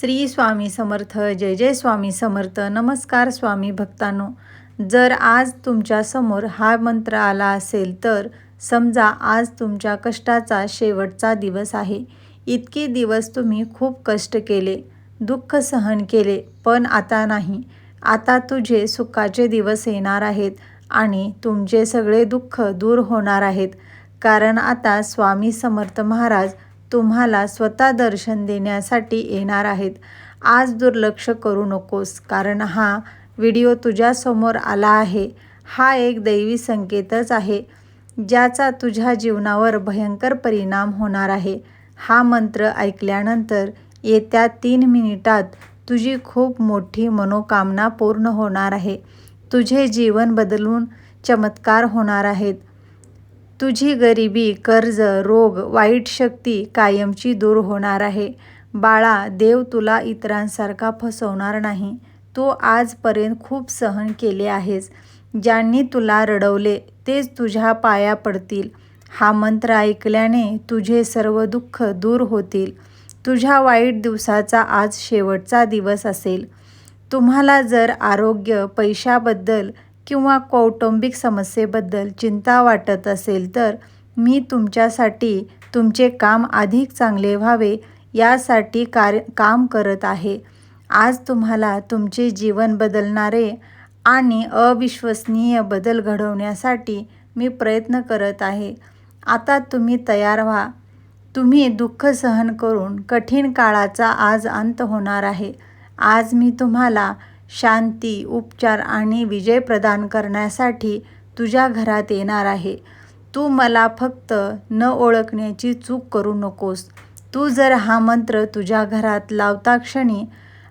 श्री स्वामी समर्थ जय जय स्वामी समर्थ. नमस्कार स्वामी भक्तांनो. जर आज तुमच्यासमोर हा मंत्र आला असेल तर समजा आज तुमच्या कष्टाचा शेवटचा दिवस आहे. इतके दिवस तुम्ही खूप कष्ट केले दुःख सहन केले पण आता नाही. आता तुझे सुखाचे दिवस येणार आहेत आणि तुमचे सगळे दुःख दूर होणार आहेत. कारण आता स्वामी समर्थ महाराज तुम्हाला स्वतः दर्शन देण्यासाठी येणार आहेत. आज दुर्लक्ष करू नकोस कारण हा व्हिडिओ तुझ्यासमोर आला आहे. हा एक दैवी संकेतच आहे ज्याचा तुझ्या जीवनावर भयंकर परिणाम होणार आहे. हा मंत्र ऐकल्यानंतर येत्या तीन मिनिटात तुझी खूप मोठी मनोकामना पूर्ण होणार आहे. तुझे जीवन बदलून चमत्कार होणार आहेत. तुझी गरिबी कर्ज रोग वाईट शक्ती कायमची दूर होणार आहे. बाळा देव तुला इतरांसारखा फसवणार नाही. तू आजपर्यंत खूप सहन केले आहेस. ज्यांनी तुला रडवले तेच तुझ्या पाया पडतील. हा मंत्र ऐकल्याने तुझे सर्व दुःख दूर होतील. तुझ्या वाईट दिवसाचा आज शेवटचा दिवस असेल. तुम्हाला जर आरोग्य पैशाबद्दल किंवा कौटुंबिक समस्येबद्दल चिंता वाटत असेल तर मी तुमच्यासाठी तुमचे काम अधिक चांगले व्हावे यासाठी कार्य काम करत आहे. आज तुम्हाला तुमचे जीवन बदलणारे आणि अविश्वसनीय बदल घडवण्यासाठी मी प्रयत्न करत आहे. आता तुम्ही तयार व्हा. तुम्ही दुःख सहन करून कठीण काळाचा आज अंत होणार आहे. आज मी तुम्हाला शांती उपचार आणि विजय प्रदान करण्यासाठी तुझ्या घरात येणार आहे. तू मला फक्त न ओळखण्याची चूक करू नकोस. तू जर हा मंत्र तुझ्या घरात लावता क्षणी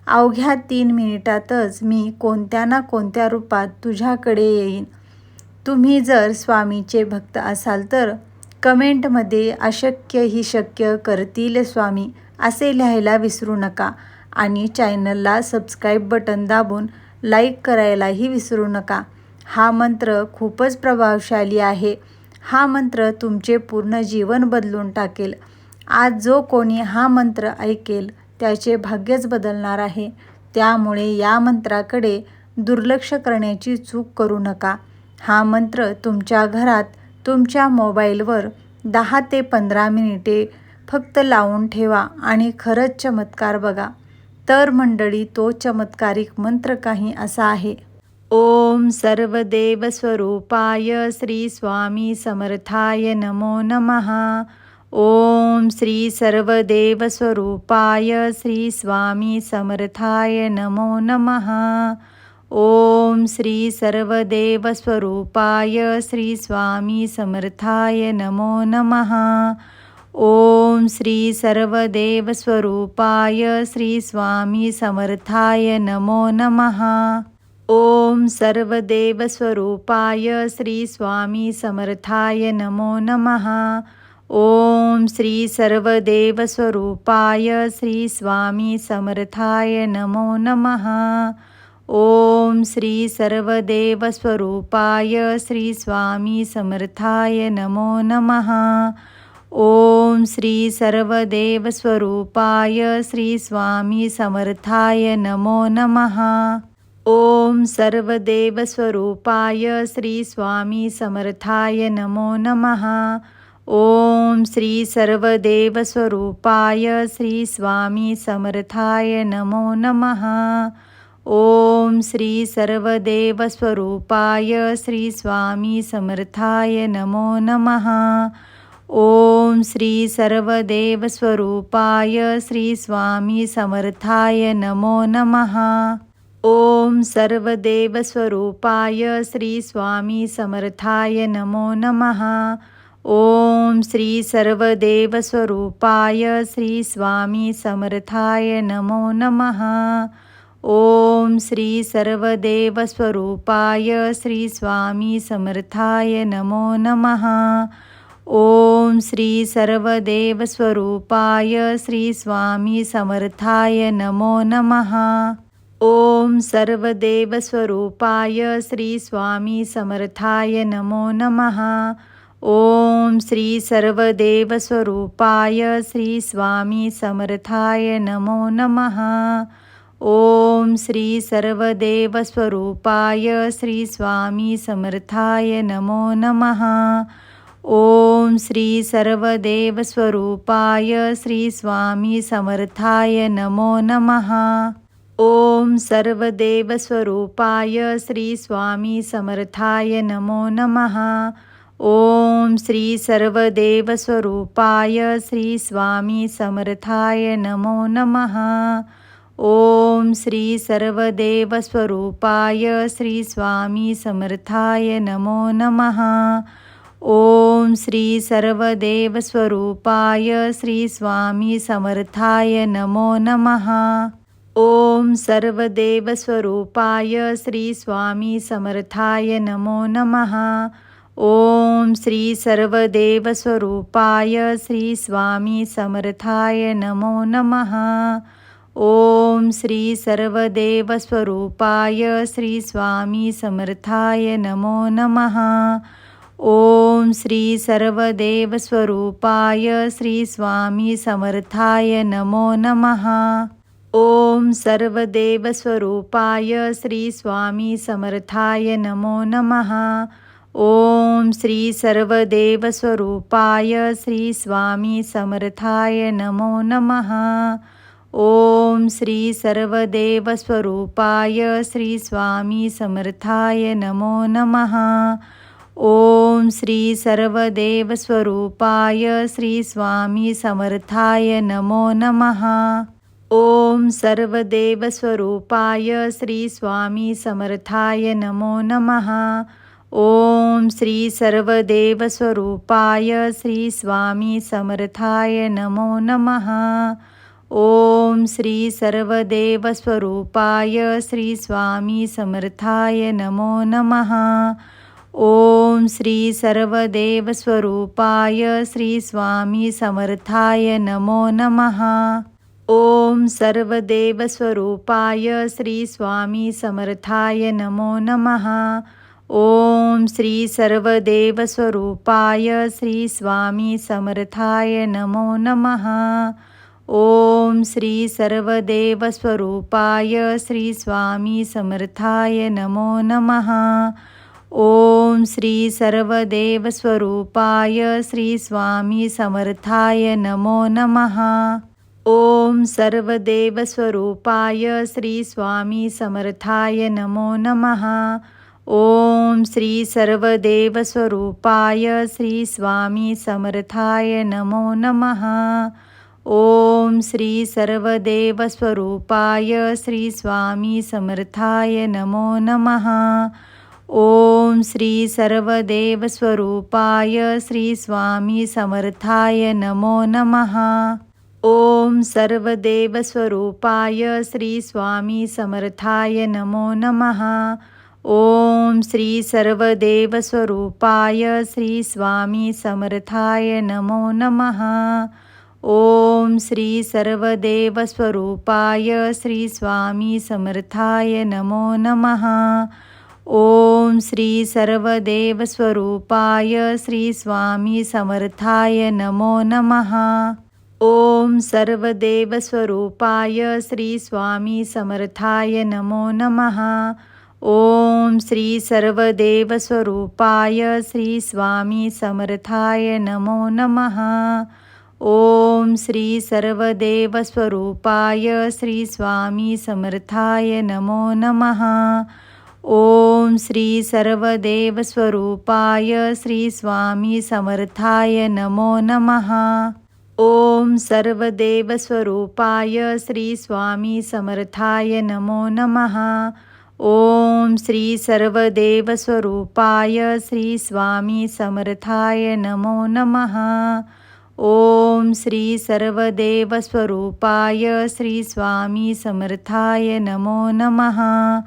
अवघ्या तीन मिनिटातच मी कोणत्या ना कोणत्या रूपात तुझ्याकडे येईन. तुम्ही जर स्वामीचे भक्त असाल तर कमेंटमध्ये अशक्य ही शक्य करतील स्वामी असे लिहायला विसरू नका. आणि चॅनलला सबस्क्राईब बटन दाबून लाईक करायलाही विसरू नका. हा मंत्र खूपच प्रभावशाली आहे. हा मंत्र तुमचे पूर्ण जीवन बदलून टाकेल. आज जो कोणी हा मंत्र ऐकेल त्याचे भाग्यच बदलणार आहे. त्यामुळे या मंत्राकडे दुर्लक्ष करण्याची चूक करू नका. हा मंत्र तुमच्या घरात तुमच्या मोबाईलवर दहा ते पंधरा मिनिटे फक्त लावून ठेवा आणि खरंच चमत्कार बघा. तर मंडळी तो चमत्कारिक मंत्र काही असा आहे. ओम सर्वदेव स्वरूपाय श्री स्वामी समर्थाय नमो नमः. ओम श्री सर्वदेव स्वरूपाय श्री स्वामी समर्थाय नमो नमः. ओम श्री सर्वदेव स्वरूपाय श्री स्वामी समर्थाय नमो नमः. ओम श्री सर्वदेव स्वरूपाय श्री स्वामी समर्थाय नमो नमः। ओम सर्वदेव स्वरूपाय श्री स्वामी समर्थाय नमो नमः। ओम श्री सर्वदेव स्वरूपाय श्री स्वामी समर्थाय नमो नमः। ओम श्री सर्वदेव स्वरूपाय श्री स्वामी समर्थाय नमो नमः। ओम श्री सर्वदेवस्वरूपाय श्री स्वामी समर्थाय नमो नमः। ओम सर्वदेवस्वरूपाय श्री स्वामी समर्थाय नमो नमः। ओम श्री सर्वदेव स्वरूपाय श्री स्वामी समर्थाय नमो नमः। ओम श्री सर्वदेवस्वरूपाय श्री स्वामी समर्थाय नमो नमः। ओम श्री सर्वदेव स्वरूपाय श्री स्वामी समर्थाय नमो नमः। स्वरूपाय श्री स्वामी समर्थाय नमो नमः। ओम श्री सर्वदेव स्वरूपाय श्री स्वामी समर्थाय नमो नमः। ओम श्री सर्वदेव स्वरूपाय श्री स्वामी समर्थाय नमो नमः। ओम श्री सर्वदेवस्वरूपाय श्री स्वामी समर्थाय नमो नमः. ओम सर्वदेवस्वरूपाय श्री स्वामी समर्थाय नमो नमः. ओम श्री सर्वदेवस्वरूपाय श्री स्वामी समर्थाय नमो नमः. ओम श्री सर्वदेवस्वरूपाय श्री स्वामी समर्थाय नमो नमः. ओम श्री सर्वदेवस्वरूपाय श्री स्वामी समर्थाय नमो नमः। ओम सर्वदेवस्वरूपाय श्री स्वामी समर्थाय नमो नमः। ओम श्री सर्वदेवस्वरूपाय श्री स्वामी समर्थाय नमो नमः। ओम श्री सर्वदेवस्वरूपाय श्री स्वामी समर्थाय नमो नमः। ओम श्री सर्वदेवस्वरूपाय श्री स्वामी समर्थाय नमो नमः. ओम सर्वदेवस्वरूपाय श्री स्वामी समर्थाय नमो नमः. ओम श्री सर्वदेवस्वरूपाय श्री स्वामी समर्थाय नमो नमः. ओम श्री सर्वदेवस्वरूपाय श्री स्वामी समर्थाय नमो नमः. ओम श्री सर्वदेवस्वरूपाय श्री स्वामी समर्थाय नमो नमः। सर्वदेवस्वरूपाय श्री स्वामी समर्थाय नमो नमः। ओम श्री सर्वदेवस्वरूपाय श्री स्वामी समर्थाय नमो नमः। ओम श्री सर्वदेवस्वरूपाय श्री स्वामी समर्थाय नमो नमः। ओम श्री सर्वदेवस्वरूपाय श्री स्वामी समर्थाय नमो नमः। ओम सर्वदेवस्वरूपाय श्री स्वामी समर्थाय नमो नमः। ओम श्री सर्वदेवस्वरूपाय श्री स्वामी समर्थाय नमो नमः। ओम श्री सर्वदेवस्वरूपाय श्री स्वामी समर्थाय नमो नमः। ओम श्री सर्वदेवस्वरूपाय श्री स्वामी समर्थाय नमो नमः। ओम सर्वदेवस्वरूपाय श्री स्वामी समर्थाय नमो नमः। ओम श्री सर्वदेवस्वरूपाय श्री स्वामी समर्थाय नमो नमः। ओम श्री सर्वदेवस्वरूपाय श्री स्वामी समर्थाय नमो नमः। ओम श्री सर्वदेवस्वरूपाय श्री स्वामी समर्थाय नमो नमः। ओम सर्वदेवस्वरूपाय श्री स्वामी समर्थाय नमो नमः। ओम श्री सर्वदेवस्वरूपाय श्री स्वामी समर्थाय नमो नमः। ओम श्री सर्वदेवस्वरूपाय श्री स्वामी समर्थाय नमो नमः। ओम श्री सर्वदेवस्वरूपाय श्री स्वामी समर्थाय नमो नमः। सर्वदेवस्वरूपाय श्री स्वामी समर्थाय नमो नमः। ओम श्री सर्वदेवस्वरूपाय श्री स्वामी समर्थाय नमो नमः। ओम श्री सर्वदेवस्वरूपाय श्री स्वामी समर्थाय नमो नमः। ओम श्री सर्वदेवस्वरूपाय श्री स्वामी समर्थाय नमो नमः. ओम सर्वदेवस्वरूपाय श्री स्वामी समर्थाय नमो नमः. ओम श्री सर्वदेवस्वरूपाय श्री स्वामी समर्थाय नमो नमः. ओम श्री सर्वदेवस्वरूपाय श्री स्वामी समर्थाय नमो नमः. ओम श्री सर्वदेवस्वरूपाय श्री स्वामी समर्थाय नमो नमः। ओम सर्वदेवस्वरूपाय श्री स्वामी समर्थाय नमो नमः। ओम श्री सर्वदेवस्वरूपाय श्री स्वामी समर्थाय नमो नमः। ओम श्री सर्वदेवस्वरूपाय श्री स्वामी समर्थाय नमो नमः।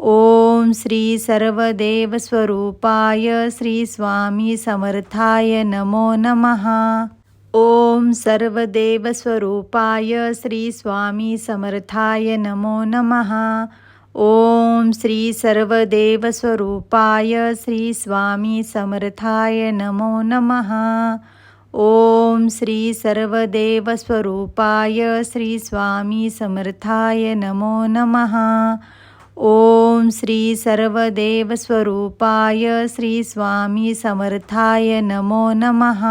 ओम श्री सर्वदेवस्वरूपाय श्री स्वामी समर्थाय नमो नमः. ओम सर्वदेवस्वरूपाय श्री स्वामी समर्थाय नमो नमः. ओम श्री सर्वदेवस्वरूपाय श्री स्वामी समर्थाय नमो नमः. ओम श्री सर्वदेवस्वरूपाय श्री स्वामी समर्थाय नमो नमः. ओम श्री सर्वदेवस्वरूपाय श्री स्वामी समर्थाय नमो नमः।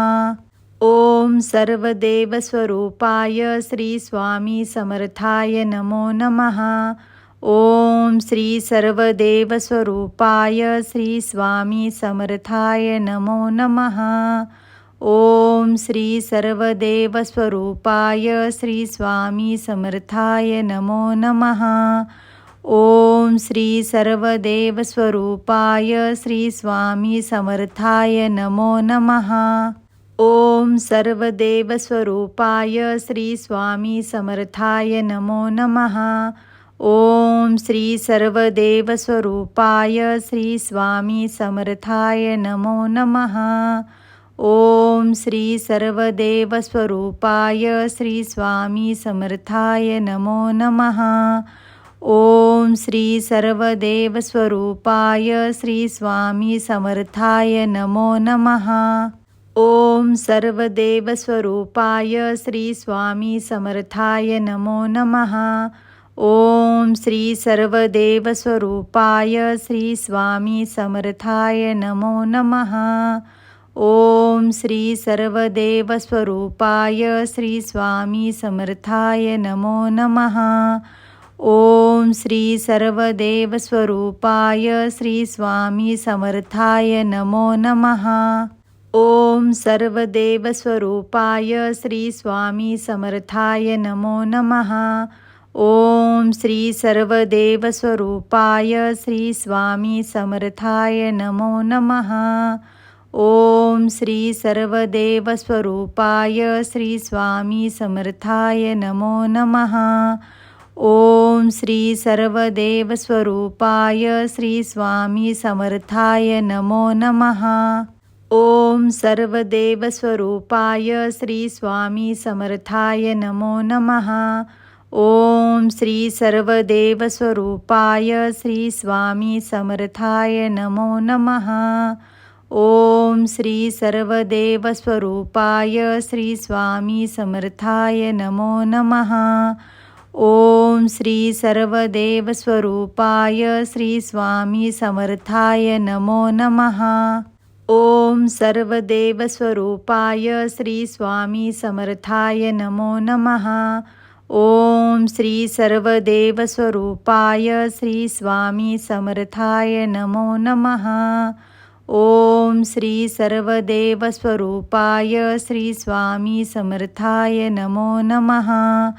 ओम सर्वदेवस्वरूपाय श्री स्वामी समर्थाय नमो नमः। ओम श्री सर्वदेवस्वरूपाय श्री स्वामी समर्थाय नमो नमः। ओम श्री सर्वदेवस्वरूपाय श्री स्वामी समर्थाय नमो नमः। ओम श्री सर्वदेवस्वरूपाय श्री स्वामी समर्थाय नमो नमः. ओम सर्वदेवस्वरूपाय श्री स्वामी समर्थाय नमो नमः. ओम श्री सर्वदेवस्वरूपाय श्री स्वामी समर्थाय नमो नमः. ओम श्री सर्वदेवस्वरूपाय श्री स्वामी समर्थाय नमो नमः. ओम श्री सर्वदेवस्वरूपाय श्री स्वामी समर्थाय नमो नमः। ओम सर्वदेवस्वरूपाय श्री स्वामी समर्थाय नमो नमः। ओम श्री सर्वदेवस्वरूपाय श्री स्वामी समर्थाय नमो नमः। ओम श्री सर्वदेवस्वरूपाय श्री स्वामी समर्थाय नमो नमः। ओम श्री सर्वदेवस्वरूपाय श्री स्वामी समर्थाय नमो नमः। ओम सर्वदेवस्वरूपाय श्री स्वामी समर्थाय नमो नमः। ओम श्री स्वामी समर्थाय नमो नमः। ओम श्री सर्वदेवस्वरूपाय श्री स्वामी समर्थाय नमो नमः। ओम श्री सर्वदेवस्वरूपाय श्री स्वामी समर्थाय नमो नमः। ओम सर्वदेवस्वरूपाय श्री स्वामी समर्थाय नमो नमः। ओम श्री सर्वदेवस्वरूपाय श्री स्वामी समर्थाय नमो नमः। ओम श्री सर्वदेवस्वरूपाय श्री स्वामी समर्थाय नमो नमः। ओम श्री सर्वदेवस्वरूपाय श्री स्वामी समर्थाय नमो नमः. ओम सर्वदेवस्वरूपाय श्री स्वामी समर्थाय नमो नमः. ओम श्री सर्वदेवस्वरूपाय श्री स्वामी समर्थाय नमो नमः. ओम श्री सर्वदेवस्वरूपाय श्री स्वामी समर्थाय नमो नमः.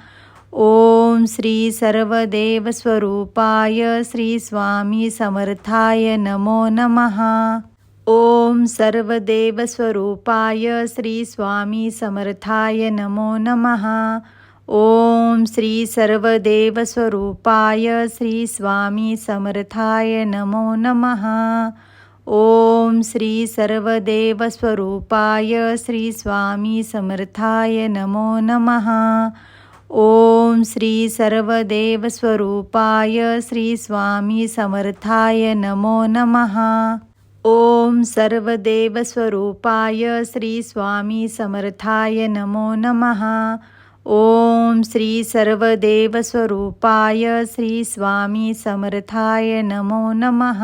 ओम श्री सर्वदेवस्वरूपाय श्री स्वामी समर्थाय नमो नमः। ओम सर्वदेवस्वरूपाय श्री स्वामी समर्थाय नमो नमः। ओम श्री सर्वदेवस्वरूपाय श्री स्वामी समर्थाय नमो नमः। ओम श्री सर्वदेवस्वरूपाय श्री स्वामी समर्थाय नमो नमः। ओम श्री सर्वदेवस्वरूपाय श्री स्वामी समर्थाय नमो नमः. ओम सर्वदेवस्वरूपाय श्री स्वामी समर्थाय नमो नमः. ओम श्री सर्वदेवस्वरूपाय श्री स्वामी समर्थाय नमो नमः.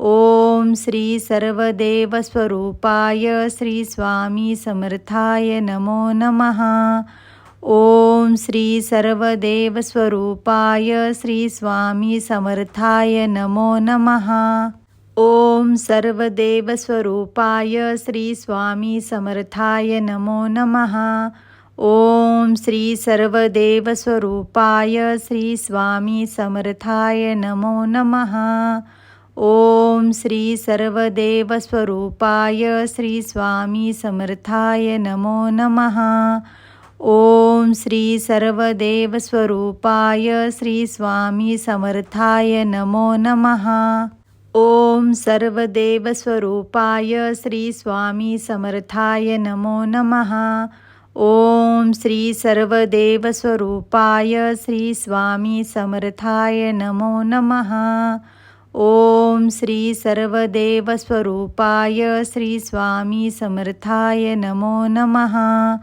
ओम श्री सर्वदेवस्वरूपाय श्री स्वामी समर्थाय नमो नमः. ओम श्री सर्वदेवस्वरूपाय श्री स्वामी समर्थाय नमो नमः। ओम सर्वदेवस्वरूपाय श्री स्वामी समर्थाय नमो नमः। ओम श्री सर्वदेवस्वरूपाय श्री स्वामी समर्थाय नमो नमः। ओम श्री सर्वदेवस्वरूपाय श्री स्वामी समर्थाय नमो नमः। ओम श्री सर्वदेवस्वरूपाय श्री स्वामी समर्थाय नमो नमः. ओम सर्वदेवस्वरूपाय श्री स्वामी समर्थाय नमो नमः. ओम श्री सर्वदेवस्वरूपाय श्री स्वामी समर्थाय नमो नमः. ओम श्री सर्वदेवस्वरूपाय श्री स्वामी समर्थाय नमो नमः.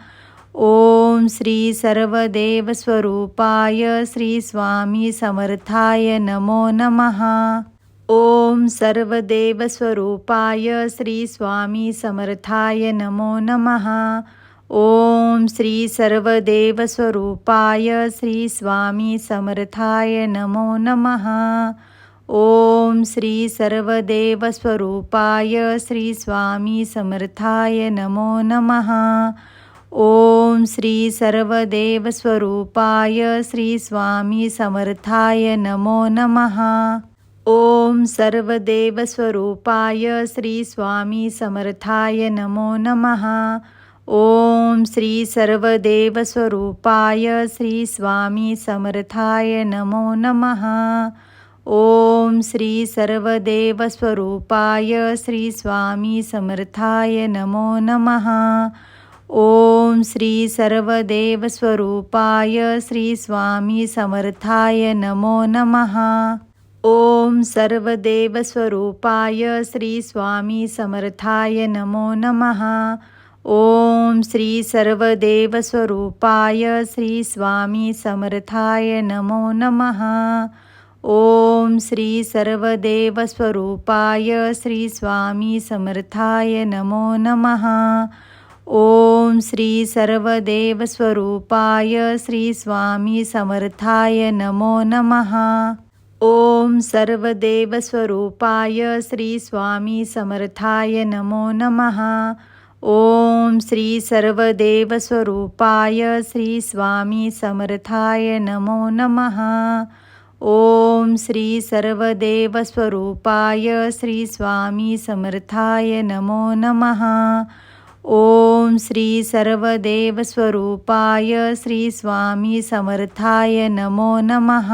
ओम श्री सर्वदेवस्वरूपाय श्री स्वामी समर्थाय नमो नमः। ओम सर्वदेवस्वरूपाय श्री स्वामी समर्थाय नमो नमः। ओम श्री सर्वदेवस्वरूपाय श्री स्वामी समर्थाय नमो नमः। ओम श्री सर्वदेवस्वरूपाय श्री स्वामी समर्थाय नमो नमः। ओम श्री सर्वदेवस्वरूपाय श्री स्वामी समर्थाय नमो नमः। ओम सर्वदेवस्वरूपाय श्री स्वामी समर्थाय नमो नमः। ओम श्री सर्वदेवस्वरूपाय श्री स्वामी समर्थाय नमो नमः। ओम श्री सर्वदेवस्वरूपाय श्री स्वामी समर्थाय नमो नमः। ओम श्री सर्वदेवस्वरूपाय श्री स्वामी समर्थाय नमो नमः। ओम सर्वदेवस्वरूपाय श्री स्वामी समर्थाय नमो नमः। ओम श्री सर्वदेवस्वरूपाय श्री स्वामी समर्थाय नमो नमः। ओम श्री सर्वदेवस्वरूपाय श्री स्वामी समर्थाय नमो नमः। ओम श्री सर्वदेवस्वरूपाय श्री स्वामी समर्थाय नमो नमः. ओम सर्वदेवस्वरूपाय श्री स्वामी समर्थाय नमो नमः. ओम श्री सर्वदेवस्वरूपाय श्री स्वामी समर्थाय नमो नमः. ओम श्री सर्वदेवस्वरूपाय श्री स्वामी समर्थाय नमो नमः. ओम श्री सर्वदेवस्वरूपाय श्री स्वामी समर्थाय नमो नमः।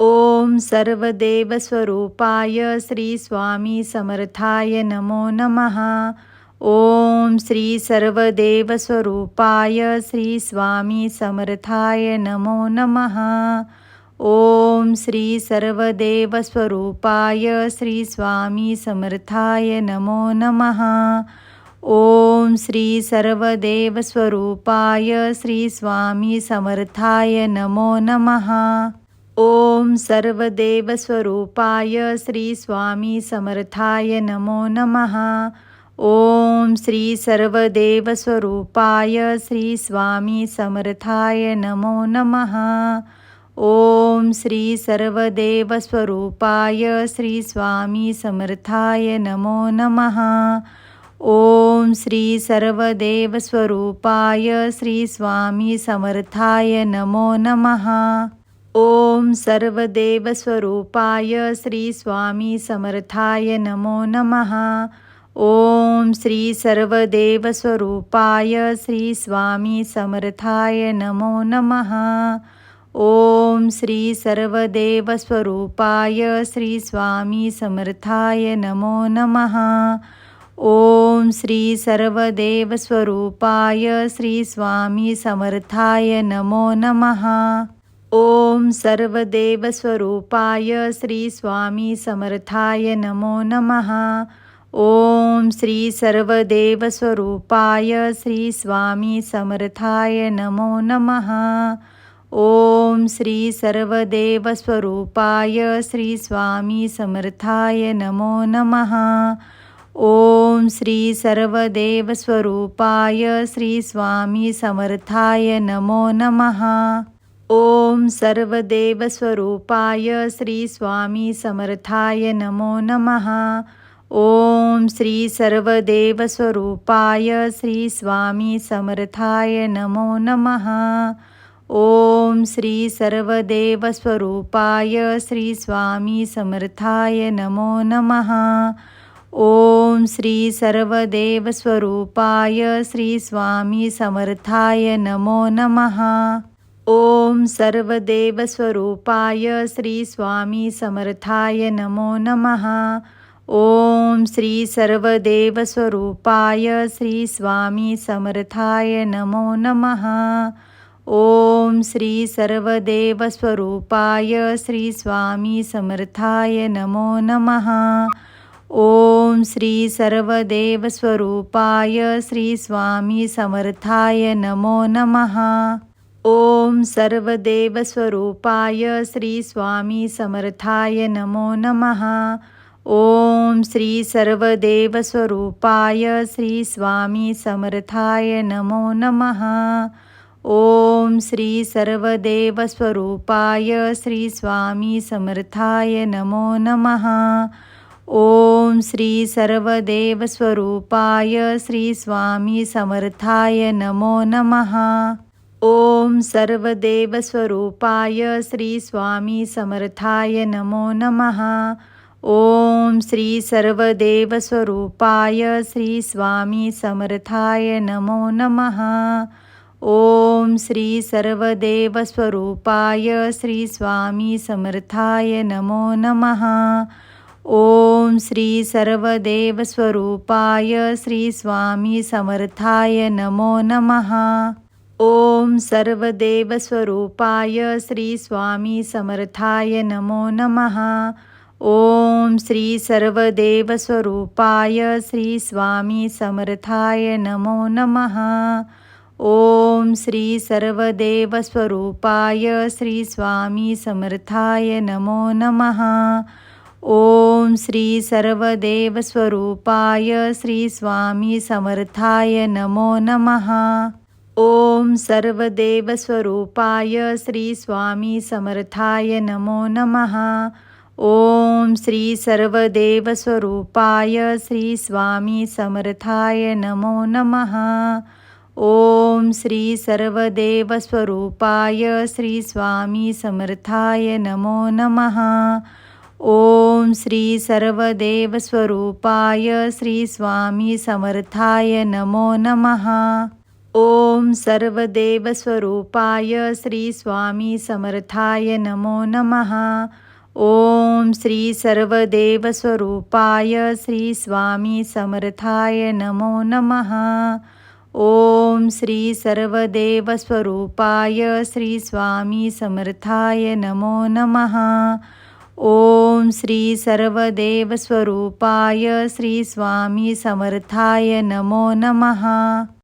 ओम सर्वदेवस्वरूपाय श्री स्वामी समर्थाय नमो नमः। ओम श्री सर्वदेवस्वरूपाय श्री स्वामी समर्थाय नमो नमः। ओम श्री सर्वदेवस्वरूपाय श्री स्वामी समर्थाय नमो नमः। ओम श्री सर्वदेवस्वरूपाय श्री स्वामी समर्थाय नमो नमः। ओम सर्वदेवस्वरूपाय श्री स्वामी समर्थाय नमो नमः। ओम श्री सर्वदेवस्वरूपाय श्री स्वामी समर्थाय नमो नमः। ओम श्री सर्वदेवस्वरूपाय श्री स्वामी समर्थाय नमो नमः। ओम श्री सर्वदेवस्वरूपाय श्री स्वामी समर्थाय नमो नमः। ओम सर्वदेवस्वरूपाय श्री स्वामी समर्थाय नमो नमः। ओम श्री सर्वदेवस्वरूपाय श्री स्वामी समर्थाय नमो नमः। ओम श्री सर्वदेवस्वरूपाय श्री स्वामी समर्थाय नमो नमः। ओम श्री सर्वदेवस्वरूपाय श्री स्वामी समर्थाय नमो नमः. ओम सर्वदेवस्वरूपाय श्री स्वामी समर्थाय नमो नमः. ओम श्री सर्वदेवस्वरूपाय श्री स्वामी समर्थाय नमो नमः. ओम श्री सर्वदेवस्वरूपाय श्री स्वामी समर्थाय नमो नमः. ओम श्री सर्वदेवस्वरूपाय श्री स्वामी समर्थाय नमो नमः। ओम सर्वदेवस्वरूपाय श्री स्वामी समर्थाय नमो नमः। ओम श्री सर्वदेवस्वरूपाय श्री स्वामी समर्थाय नमो नमः। ओम श्री सर्वदेवस्वरूपाय श्री स्वामी समर्थाय नमो नमः। ओम श्री सर्वदेवस्वरूपाय श्री स्वामी समर्थाय नमो नमः। ओम सर्वदेवस्वरूपाय श्री स्वामी समर्थाय नमो नमः। ओम श्री सर्वदेवस्वरूपाय श्री स्वामी समर्थाय नमो नमः। ओम श्री सर्वदेवस्वरूपाय श्री स्वामी समर्थाय नमो नमः। ओम श्री सर्वदेवस्वरूपाय श्री स्वामी समर्थाय नमो नमः। ओम सर्वदेवस्वरूपाय श्री स्वामी समर्थाय नमो नमः। ओम श्री सर्वदेवस्वरूपाय श्री स्वामी समर्थाय नमो नमः। ओम श्री सर्वदेवस्वरूपाय श्री स्वामी समर्थाय नमो नमः। ओम श्री सर्वदेवस्वरूपाय श्री स्वामी समर्थाय नमो नमः. ओम सर्वदेवस्वरूपाय श्री स्वामी समर्थाय नमो नमः. ओम श्री सर्वदेवस्वरूपाय श्री स्वामी समर्थाय नमो नमः. ओम श्री सर्वदेवस्वरूपाय श्री स्वामी समर्थाय नमो नमः. ओम श्री सर्वदेवस्वरूपाय श्री स्वामी समर्थाय नमो नमः। ओम सर्वदेवस्वरूपाय श्री स्वामी समर्थाय नमो नमः। ओम श्री सर्वदेवस्वरूपाय श्री स्वामी समर्थाय नमो नमः। ओम श्री सर्वदेवस्वरूपाय श्री स्वामी समर्थाय नमो नमः। ओम श्री सर्वदेवस्वरूपाय श्री स्वामी समर्थाय नमो नमः। ओम सर्वदेवस्वरूपाय श्री स्वामी समर्थाय नमो नमः। ओम श्री सर्वदेवस्वरूपाय श्री स्वामी समर्थाय नमो नमः। ओम श्री सर्वदेवस्वरूपाय श्री स्वामी समर्थाय नमो नमः। ओम श्री सर्वदेवस्वरूपाय श्री स्वामी समर्थाय नमो नमः। ओम सर्वदेवस्वरूपाय श्री स्वामी समर्थाय नमो नमः। ओम श्री सर्वदेवस्वरूपाय श्री स्वामी समर्थाय नमो नमः। ओम श्री सर्वदेवस्वरूपाय श्री स्वामी समर्थाय नमो नमः। ओम श्री सर्वदेवस्वरूपाय श्री स्वामी समर्थाय नमो नमः.